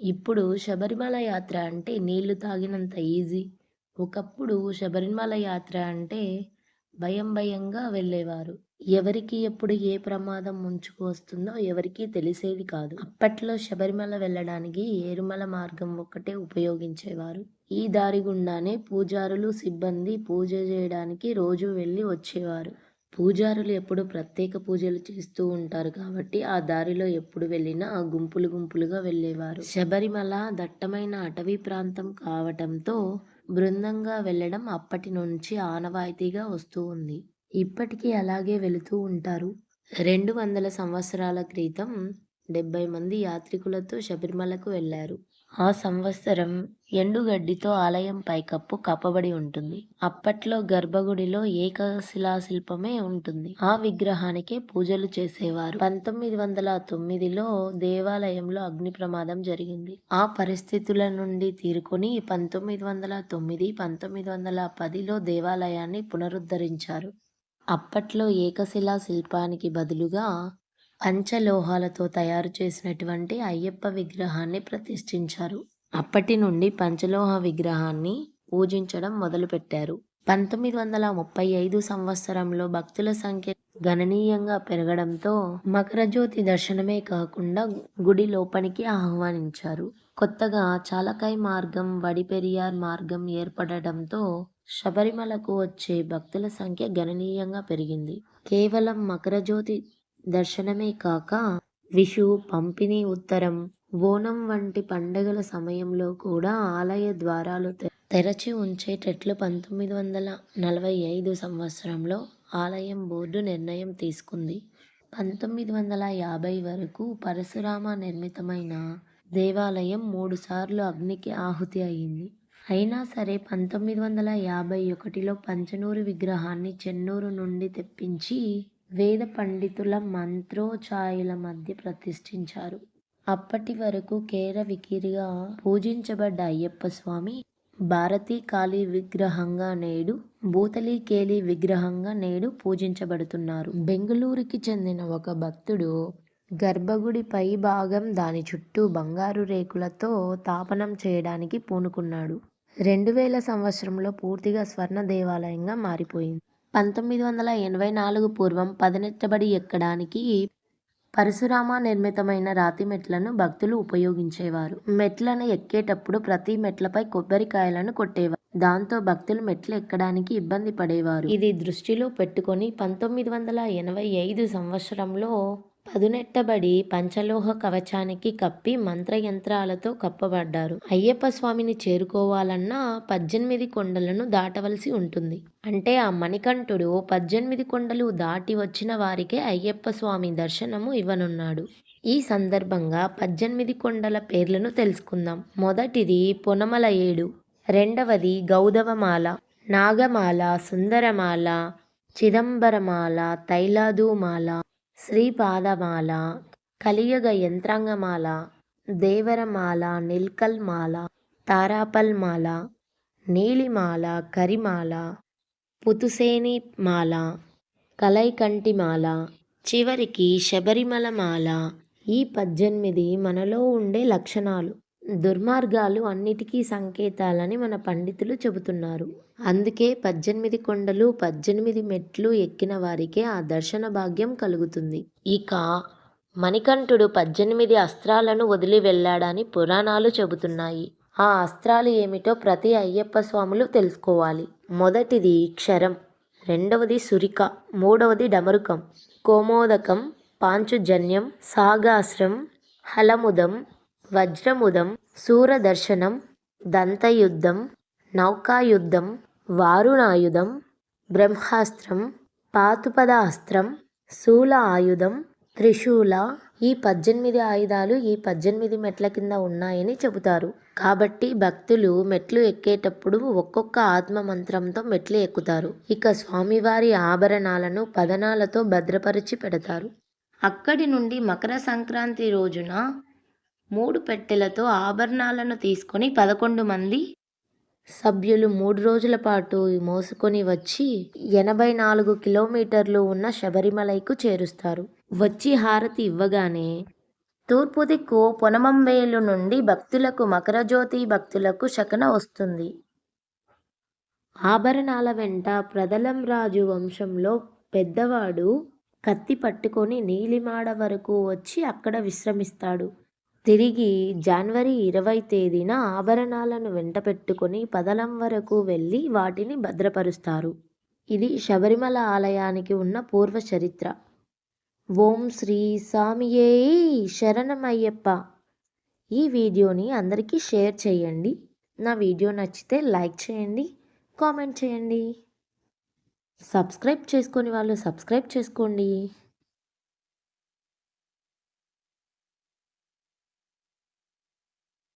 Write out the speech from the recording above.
ఇప్పుడు శబరిమల యాత్ర అంటే నీళ్ళు తాగినంత ఈజీ. ఒకప్పుడు శబరిమల యాత్ర అంటే భయం భయంగా వెళ్ళేవారు. ఎవరికి ఎప్పుడు ఏ ప్రమాదం ముంచుకు వస్తుందో ఎవరికీ తెలిసేది కాదు. అప్పట్లో శబరిమల వెళ్ళడానికి ఏరుమల మార్గం ఒక్కటే ఉపయోగించేవారు. ఈ దారి గుండానే పూజారులు, సిబ్బంది పూజ చేయడానికి రోజు వెళ్ళి వచ్చేవారు. పూజారులు ఎప్పుడు ప్రత్యేక పూజలు చేస్తూ ఉంటారు కాబట్టి ఆ దారిలో ఎప్పుడు వెళ్ళినా గుంపులు గుంపులుగా వెళ్ళేవారు. శబరిమల దట్టమైన అటవీ ప్రాంతం కావటంతో బృందంగా వెళ్ళడం అప్పటి నుంచి ఆనవాయితీగా వస్తూ ఉంది. ఇప్పటికీ అలాగే వెళుతూ ఉంటారు. రెండు వందల సంవత్సరాల క్రితం డెబ్బై మంది యాత్రికులతో శబరిమలకు వెళ్ళారు ఆ సంవత్సరం ఎండుగడ్డితో ఆలయం పైకప్పు కప్పబడి ఉంటుంది. అప్పట్లో గర్భగుడిలో ఏకశిలాశిల్పమే ఉంటుంది. ఆ విగ్రహానికే పూజలు చేసేవారు. పంతొమ్మిది వందల తొమ్మిదిలో దేవాలయంలో అగ్ని ప్రమాదం జరిగింది. ఆ పరిస్థితుల నుండి తీరుకొని పంతొమ్మిది వందల తొమ్మిది, పంతొమ్మిది వందల పదిలో దేవాలయాన్ని పునరుద్ధరించారు. అప్పట్లో ఏకశిలా శిల్పానికి బదులుగా పంచలోహాలతో తయారు చేసినటువంటి అయ్యప్ప విగ్రహాన్ని ప్రతిష్ఠించారు. అప్పటి నుండి పంచలోహ విగ్రహాన్ని పూజించడం మొదలుపెట్టారు. పంతొమ్మిది వందల ముప్పై ఐదు సంవత్సరంలో భక్తుల సంఖ్య గణనీయంగా పెరగడంతో మకరజ్యోతి దర్శనమే కాకుండా గుడి లోపలికి ఆహ్వానించారు. కొత్తగా చాలకై మార్గం, వడిపెరియార్ మార్గం ఏర్పడటంతో శబరిమలకు వచ్చే భక్తుల సంఖ్య గణనీయంగా పెరిగింది. కేవలం మకరజ్యోతి దర్శనమే కాక విషు, పంపిణీ ఉత్తరం, ఓణం వంటి పండుగల సమయంలో కూడా ఆలయ ద్వారాలు తెరచి ఉంచేటట్లు పంతొమ్మిది వందల నలభై ఐదు సంవత్సరంలో ఆలయం బోర్డు నిర్ణయం తీసుకుంది. పంతొమ్మిది వందల యాభై వరకు పరశురామ నిర్మితమైన దేవాలయం మూడుసార్లు అగ్నికి ఆహుతి అయింది. అయినా సరే పంతొమ్మిది వందల యాభై ఒకటిలో పంచనూరు విగ్రహాన్ని చెన్నూరు నుండి తెప్పించి వేద పండితుల మంత్రోచాయుల మధ్య ప్రతిష్ఠించారు. అప్పటి వరకు కేరవికిరిగా పూజించబడ్డ అయ్యప్ప స్వామి భారతీకాళి విగ్రహంగా నేడు భూతలీకేళి విగ్రహంగా నేడు పూజించబడుతున్నారు. బెంగళూరుకి చెందిన ఒక భక్తుడు గర్భగుడి పై భాగం దాని చుట్టూ బంగారు రేకులతో తాపనం చేయడానికి పూనుకున్నాడు. రెండు వేల సంవత్సరంలో పూర్తిగా స్వర్ణ దేవాలయంగా మారిపోయింది. పంతొమ్మిది వందల ఎనభై నాలుగు పూర్వం పదనెట్టబడి ఎక్కడానికి పరశురామ నిర్మితమైన రాతి మెట్లను భక్తులు ఉపయోగించేవారు. మెట్లను ఎక్కేటప్పుడు ప్రతి మెట్లపై కొబ్బరికాయలను కొట్టేవారు. దాంతో భక్తులు మెట్లు ఎక్కడానికి ఇబ్బంది పడేవారు. ఇది దృష్టిలో పెట్టుకొని పంతొమ్మిది వందల ఎనభై ఐదు సంవత్సరంలో పదునెట్టబడి పంచలోహ కవచానికి కప్పి మంత్రయంత్రాలతో కప్పబడ్డారు. అయ్యప్ప స్వామిని చేరుకోవాలన్నా పద్దెనిమిది కొండలను దాటవలసి ఉంటుంది. అంటే ఆ మణికంఠుడు పద్దెనిమిది కొండలు దాటి వచ్చిన వారికే అయ్యప్ప స్వామి దర్శనము ఇవ్వనున్నాడు. ఈ సందర్భంగా పద్దెనిమిది కొండల పేర్లను తెలుసుకుందాం. మొదటిది పొనమల ఏడు, రెండవది గౌదవమాల, నాగమాల, సుందరమాల, చిదంబరమాల, తైలాదుమాల, శ్రీపాదమాల, కలియుగ యంత్రాంగమాల, దేవరమాల, నిల్కల్ మాల, తారాపల్ మాల, నీలిమాల, కరిమాల, పుతుసేని మాల, కలైకంటి మాల, చివరికి శబరిమల మాల. ఈ పద్దెనిమిది మనలో ఉండే లక్షణాలు, దుర్మార్గాలు అన్నిటికీ సంకేతాలని మన పండితులు చెబుతున్నారు. అందుకే పద్దెనిమిది కొండలు, పద్దెనిమిది మెట్లు ఎక్కిన వారికే ఆ దర్శన భాగ్యం కలుగుతుంది. ఇక మణికంఠుడు పద్దెనిమిది అస్త్రాలను వదిలి వెళ్ళాడని పురాణాలు చెబుతున్నాయి. ఆ అస్త్రాలు ఏమిటో ప్రతి అయ్యప్ప స్వాములు తెలుసుకోవాలి. మొదటిది క్షరం, రెండవది సురిక, మూడవది డమరుకం, కోమోదకం, పాంచుజన్యం సాగాశ్రం హలముదం, వజ్రముదం, శూరదర్శనం, దంతయుద్ధం, నౌకాయుద్ధం వారుణాయుధం, బ్రహ్మాస్త్రం, పాశుపత అస్త్రం, శూల ఆయుధం, త్రిశూల. ఈ పద్దెనిమిది ఆయుధాలు ఈ పద్దెనిమిది మెట్ల కింద ఉన్నాయని చెబుతారు. కాబట్టి భక్తులు మెట్లు ఎక్కేటప్పుడు ఒక్కొక్క ఆత్మ మంత్రంతో మెట్లు ఎక్కుతారు. ఇక స్వామివారి ఆభరణాలను పదనాలతో భద్రపరచి పెడతారు. అక్కడి నుండి మకర సంక్రాంతి రోజున మూడు పెట్టెలతో ఆభరణాలను తీసుకొని పదకొండు మంది సభ్యులు మూడు రోజుల పాటు మోసుకొని వచ్చి ఎనభై నాలుగు కిలోమీటర్లు ఉన్న శబరిమలైకు చేరుస్తారు. వచ్చి హారతి ఇవ్వగానే తూర్పు దిక్కు పొనమంవేలు నుండి భక్తులకు మకరజ్యోతి భక్తులకు శకన వస్తుంది ఆభరణాల వెంట ప్రదలం రాజు వంశంలో పెద్దవాడు కత్తి పట్టుకొని నీలిమాడ వరకు వచ్చి అక్కడ విశ్రమిస్తాడు తిరిగి జనవరి ఇరవై తేదీన ఆభరణాలను వెంట పెట్టుకొని పదలం వరకు వెళ్ళి వాటిని భద్రపరుస్తారు. ఇది శబరిమల ఆలయానికి ఉన్న పూర్వ చరిత్ర. ఓం శ్రీ సామియే శరణమయ్యప్ప. ఈ వీడియోని అందరికీ షేర్ చేయండి. నా వీడియో నచ్చితే లైక్ చేయండి కామెంట్ చేయండి. సబ్స్క్రైబ్ చేసుకొని వాళ్ళు సబ్స్క్రైబ్ చేసుకోండి.